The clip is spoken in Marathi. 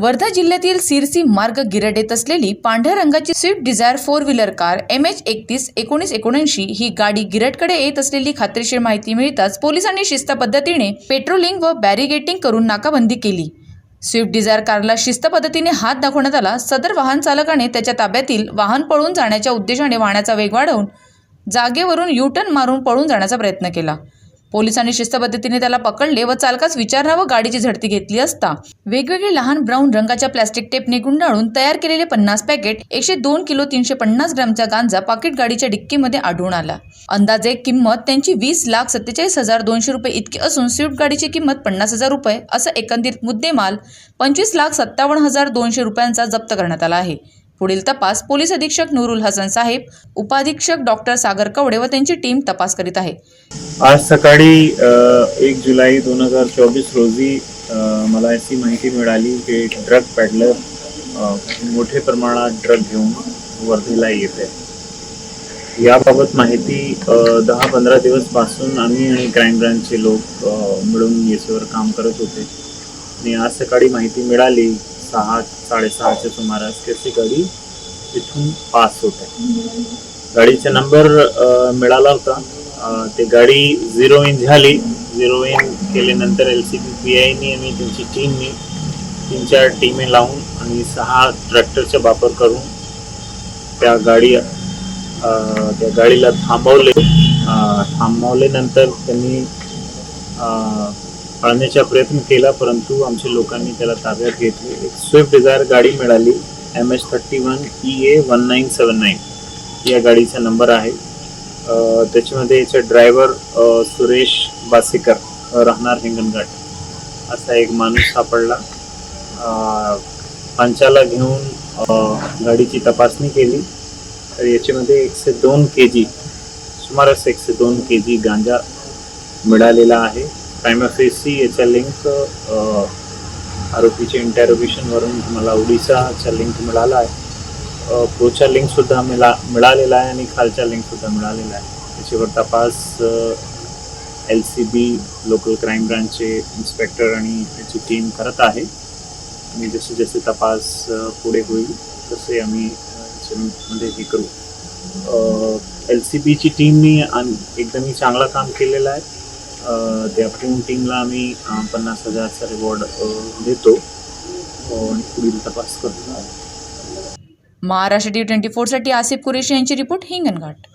वर्धा जिल्ह्यातील सिरसी मार्ग गिरड येत असलेली पांढऱ्या रंगाची Swift Dzire four wheeler car M H एकतीस एकोणीस एकोणऐंशी ही गाडी गिरडकडे येत असलेली खात्रीशीर माहिती मिळताच पोलिसांनी शिस्त पद्धतीने पेट्रोलिंग व बॅरिगेटिंग करून नाकाबंदी केली. स्विफ्ट डिझायर कारला शिस्त पद्धतीने हात दाखवण्यात आला. सदर वाहन चालकाने त्याच्या ताब्यातील वाहन पळून जाण्याच्या उद्देशाने वाहनाचा वेग वाढवून जागेवरून यू टर्न मारून पळून जाण्याचा प्रयत्न केला. पोलिसांनी शिस्त पद्धतीने त्याला पकडले व चालकास विचारणा व गाडीची झडती घेतली असता. वेगवेगळे लहान ब्राऊन रंगाच्या प्लॅस्टिक टेपने गुंडाळून तयार केलेले पन्नास पॅकेट एकशे दोन किलो तीनशे पन्नास ग्रामचा गांजा पाकिट गाडीच्या डिक्कीमध्ये आढळून आला. अंदाजे किंमत त्यांची वीस लाख सत्तेचाळीस हजार दोनशे रुपये इतकी असून स्विफ्ट गाडीची किंमत पन्नास हजार रुपये असं एकंदरीत मुद्देमाल पंचवीस लाख सत्तावन्न हजार दोनशे रुपयांचा जप्त करण्यात आला आहे. पुढील तपास पोलीस अधीक्षक नूरुल हसन साहेब उपाधीक्षक डॉक्टर सागर कवडे व त्यांची टीम तपास करीत आहे. आज सकाळी एक जुलै दोन हजार चोवीस रोजी मला अशी माहिती मिळाली की ड्रग पॅडलर मोठे प्रमाणात ड्रग घेऊन वर्धेला येते. याबाबत माहिती दहा पंधरा दिवसपासून आम्ही आणि क्राईम ब्रांचचे लोक मिळून येसेवर काम करत होते. आणि आज सकाळी माहिती मिळाली सहा साडेसहाच्या सुमारास की गाडी तिथून पास होते गाडीचा नंबर मिळाला होता. ते गाडी झिरो इन झाली. झिरो इन केल्यानंतर एल सी बी पी आयनी आणि त्यांची टीमनी तीन चार टीमे लावून आणि सहा ट्रॅक्टरचा वापर करून त्या गाडी त्या गाडीला थांबवले. थांबवल्यानंतर त्यांनी पाळण्याचा प्रयत्न केला परंतु आमच्या लोकांनी त्याला ताब्यात घेतले. एक स्विफ्ट डिझायर गाडी मिळाली M H thirty one E A one nine seven nine या गाडीचा नंबर आहे. त्याच्यामध्ये याचे ड्रायव्हर सुरेश बासेकर राहणार हिंगणघाट. असा एक माणूस सापडला. पंचाला घेऊन गाडीची तपासणी केली. तर याच्यामध्ये एकशे दोन के जी सुमारास एकशे दोन के जी गांजा मिळालेला आहे. प्रायमाफेसी याचा लिंक आरोपीच्या इंटॅरोगेशनवरून मला ओडिसाचा लिंक मिळाला आहे. अ, लिंकसुद्धा मिळा मिळालेला आहे आणि खालचा लिंकसुद्धा मिळालेला आहे. त्याच्यावर तपास L C B local crime ब्रांचचे inspector आणि त्याची टीम करत आहे. आणि जसे जसे तपास पुढे होईल तसे आम्ही मध्ये हे करू. एल सी बीची टीमनी आणि एकदमही चांगला काम केलेलं आहे. त्या प्रिंटिंगला आम्ही पन्नास हजारचा रिवॉर्ड देतो. हो, आणि पुढील तपास करतो. महाराष्ट्र टी ट्वेंटी फोरसाठी आसिफ कुरेशी यांची रिपोर्ट हिंगणघाट.